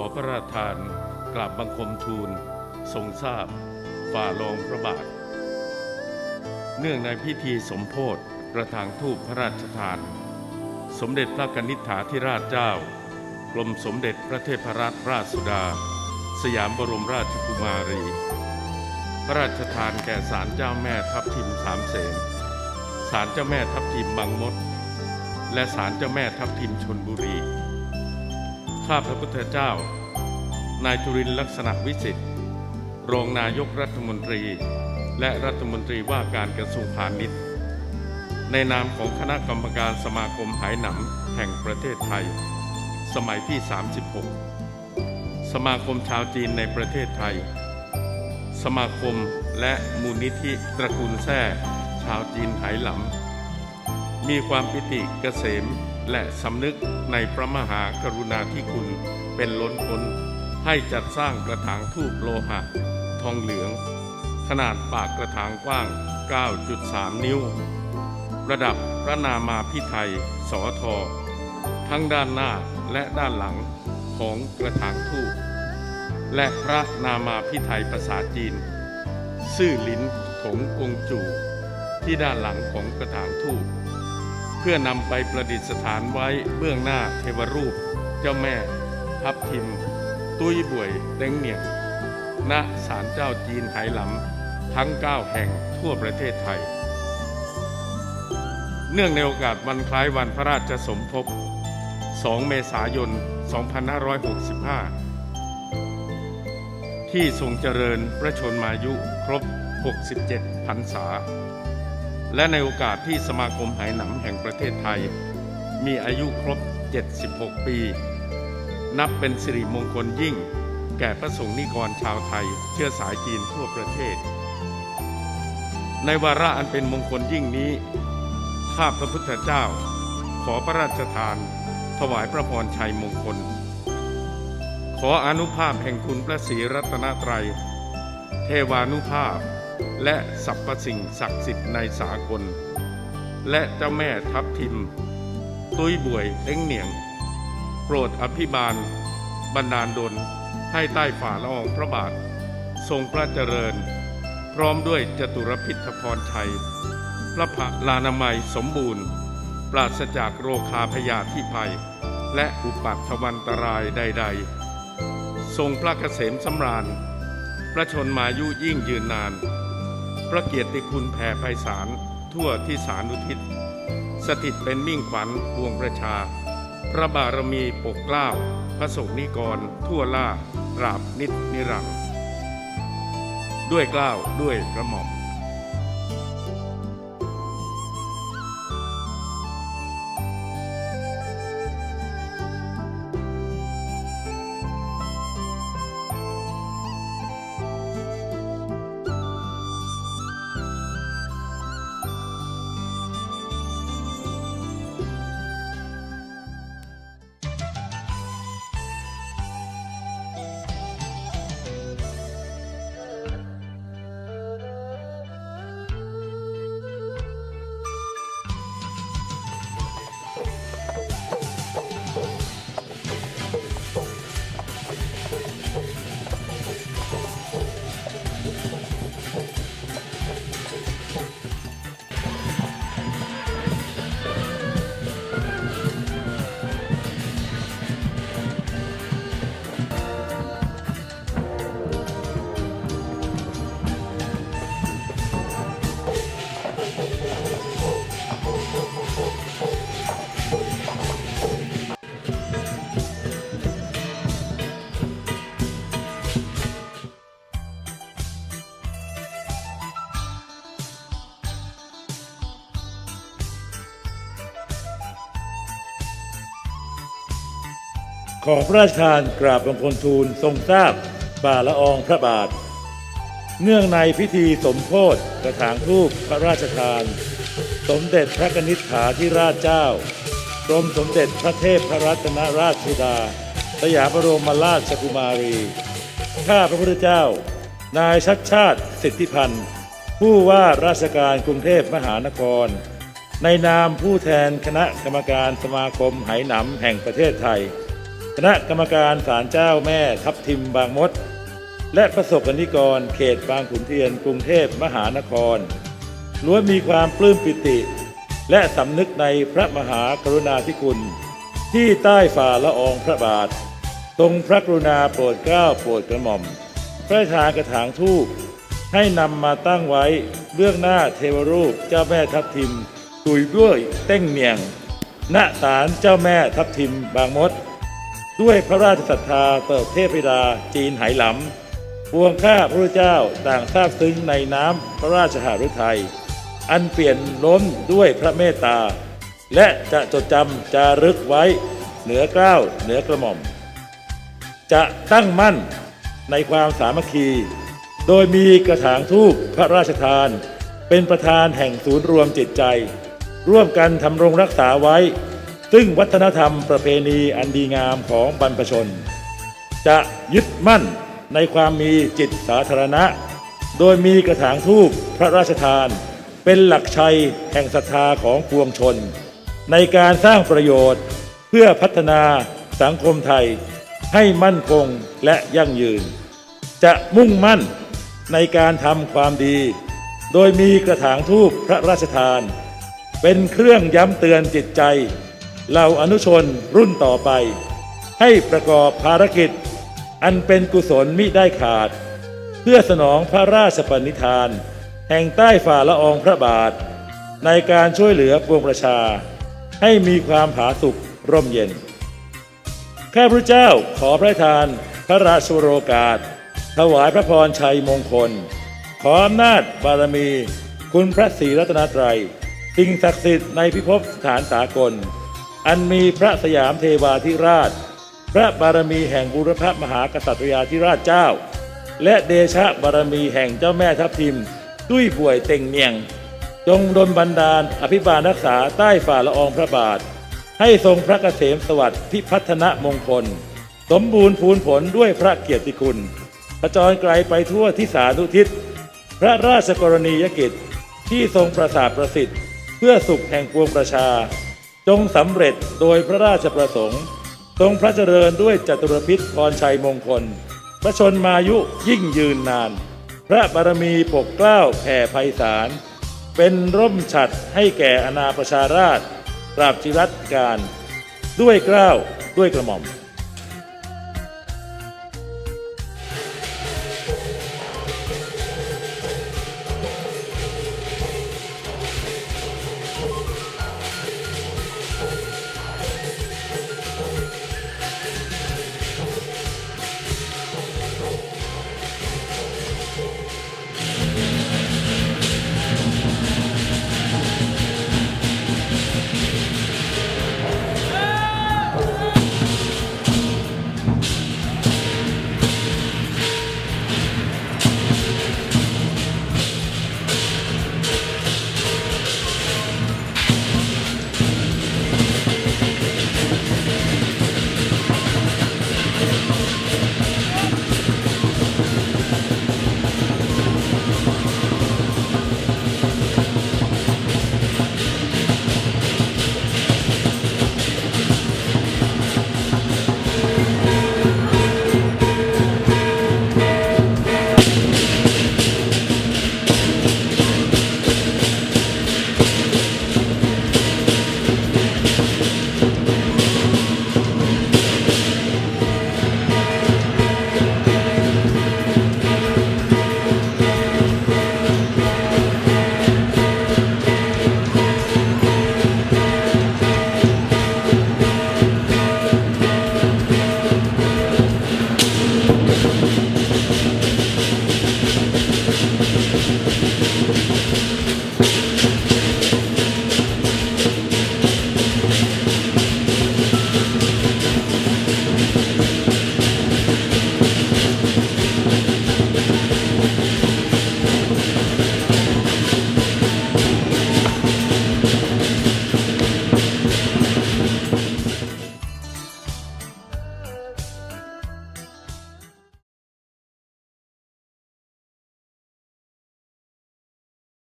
อพระราชทานกราบบังคมทูล ทรงทราบ ฝ่าลองพระบาท เนื่องในพิธีสมโพธิกระถางทูปพระราชทาน สมเด็จพระกนิษฐาธิราชเจ้ากรมสมเด็จพระเทพรัตนราชสุดา สยามบรมราชกุมารี พระราชทานแก่ศาลเจ้าแม่ทับทิมสามเสนศาลเจ้าแม่ทับทิมบางมด และศาลเจ้าแม่ทับทิมชนบุรี ข้าพระพุทธเจ้า นายจุรินลักษณะวิสิทธิ์ รองนายกรัฐมนตรี และรัฐมนตรีว่าการกระทรวงพาณิชย์ ในนามของคณะกรรมการสมาคมหายหนำแห่งประเทศไทย สมัยที่ 36 สมาคมชาวจีนในประเทศไทย สมาคมและมูลนิธิตระกูลแท้ชาวจีนไหหลำมีความปิติเกษม และสำนึกในพระมหากรุณาธิคุณเป็นล้นพ้นให้จัดสร้างกระถางทูปโลหะ ทองเหลือง ขนาดปากกระถางกว้าง 9.3 นิ้ว ระดับพระนามาพิไทยสอทอทั้งด้านหน้าและด้านหลังของกระถางทูปและพระนามาพิไทยภาษาจีน ซื่อลิ้นถงกงจูที่ด้านหลังของกระถางทูป เพื่อนำไปประดิษฐานไว้เบื้องหน้าเทวรูป เจ้าแม่ ทับทิม ตุ้ยบวยเต็งเหนียงณศาลเจ้าจีนไหหลำทั้ง 9 แห่งทั่วประเทศไทย เนื่องในโอกาสวันคล้ายวันพระราชสมภพ 2 เมษายน 2565 ที่ทรงเจริญพระชนมายุครบ 67 พรรษา และในโอกาสที่สมาคมไหหนำแห่งประเทศไทย มีอายุครบ 76 ปี นับเป็นสิริมงคลยิ่ง แก่พระสงฆ์นิกรชาวไทย เชื้อสายจีนทั่วประเทศ ในวาระอันเป็นมงคลยิ่งนี้ ข้าพระพุทธเจ้า ขอพระราชทาน ถวายพระพรชัยมงคล ขออนุภาพแห่งคุณพระศรีรัตนตรัย เทวานุภาพ และสรรพสิ่งศักดิ์สิทธิ์ในสากล และเจ้าแม่ทับทิม ตุ้ยบวยเอ็งเหนียง โปรดอภิบาลบันดาลดลให้ใต้ฝ่าละอองพระบาท ทรงพระเจริญ พร้อมด้วยจตุรพิธพรชัย พระพลานามัยสมบูรณ์ ปราศจากโรคาพยาธิภัย และอุปัตวันตรายใด ๆ ทรงพระเกษมสำราญ พระชนมายุยิ่งยืนนาน พระเกียรติคุณแผ่ไพศาลทั่วที่สารุทิศ สถิตเป็นมิ่งขวัญปวงประชา พระบารมีปกเกล้า พระสงฆ์นิกร ทั่วล่าตราบนิจนิรันดร์ด้วยเกล้าวด้วยกระหม่อม ขอพระราชทานกราบบังคมทูลทรงทราบฝ่าละอองพระบาท เนื่องในพิธีสมโพธกระถางทูปพระราชทาน สมเด็จพระกนิษฐาธิราชเจ้ากรมสมเด็จพระเทพพระรัตนราชสุดา สยามบรมราชกุมารี ข้าพระพุทธเจ้า นายชัดชาติสิทธิพันธ์ ผู้ว่าราชการกรุงเทพมหานคร ในนามผู้แทนคณะกรรมการสมาคมไหหนำแห่งประเทศไทย ณะกรรมการศาลเจ้าแม่ทับทิมบางมด และประสบกนิกรเขตบางขุนเทียนกรุงเทพมหานครล้วนมีความปลื้มปิติ และสำนึกในพระมหากรุณาธิคุณ ที่ใต้ฝ่าละอองพระบาท ทรงพระกรุณาโปรดเกล้าโปรดกระหม่อม พระราชทานกระถางทูปให้นำมาตั้งไว้เบื้องหน้าเทวรูปเจ้าแม่ทับทิมตุยด้วยเต้งเมียง ณศาลเจ้าแม่ทับทิมบางมด ด้วยพระราชศรัทธาเปิดเทพธิดาจีนไหหลำปวงข้าพระเจ้าต่างทราบซึ้งในน้ำพระราชหฤทัย อันเปลี่ยนล้นด้วยพระเมตตา และจะจดจำจารึกไว้เหนือเกล้าวเหนือกระหม่อม จะตั้งมั่นในความสามัคคี โดยมีกระถางทูปพระราชทาน เป็นประธานแห่งศูนย์รวมจิตใจ ร่วมกันทำรงรักษาไว้ ซึ่งวัฒนธรรมประเพณีอันดีงามของบรรพชน จะยึดมั่นในความมีจิตสาธารณะ โดยมีกระถางทูปพระราชทาน เป็นหลักชัยแห่งศรัทธาของปวงชน ในการสร้างประโยชน์เพื่อพัฒนาสังคมไทยให้มั่นคงและยั่งยืน จะมุ่งมั่นในการทำความดี โดยมีกระถางทูปพระราชทาน เป็นเครื่องย้ำเตือนจิตใจ เหล่าอนุชนรุ่นต่อไป ให้ประกอบภารกิจ อันเป็นกุศลมิได้ขาด เพื่อสนองพระราชปณิธาน แห่งใต้ฝ่าละอองพระบาท ในการช่วยเหลือปวงประชา ให้มีความผาสุกร่มเย็น ข้าพระเจ้าขอพระทาน พระราชโรกาส ถวายพระพรชัยมงคล ขออำนาจบารมี คุณพระศรีรัตนตรัย สิ่งศักดิ์สิทธิ์ในพิภพสถานสากล อันมีพระสยามเทวาธิราช พระบารมีแห่งบุรพมหากษัตริยาธิราชเจ้า และเดชะบารมีแห่งเจ้าแม่ทัพทิมตุ้ยป่วยเต่งเนียง จงดลบันดาล อภิบาลรักษาใต้ฝ่าละอองพระบาท ให้ทรงพระเกษมสวัสดิ์พิพัฒนมงคล สมบูรณ์พูนผลด้วยพระเกียรติคุณกระจรไกลไปทั่วทิศานุทิศ พระราชกรณียกิจที่ทรงประสาทประสิทธิ์ เพื่อสุขแห่งปวงประชา จงสำเร็จโดยพระราชประสงค์ ทรงพระเจริญด้วยจตุรพิษพรชัยมงคล พระชนมายุยิ่งยืนนาน พระบารมีปกเกล้าแผ่ไพศาล เป็นร่มฉัดให้แก่อนาประชาราชตราบจิรัตการ ด้วยเกล้าด้วยกระหม่อม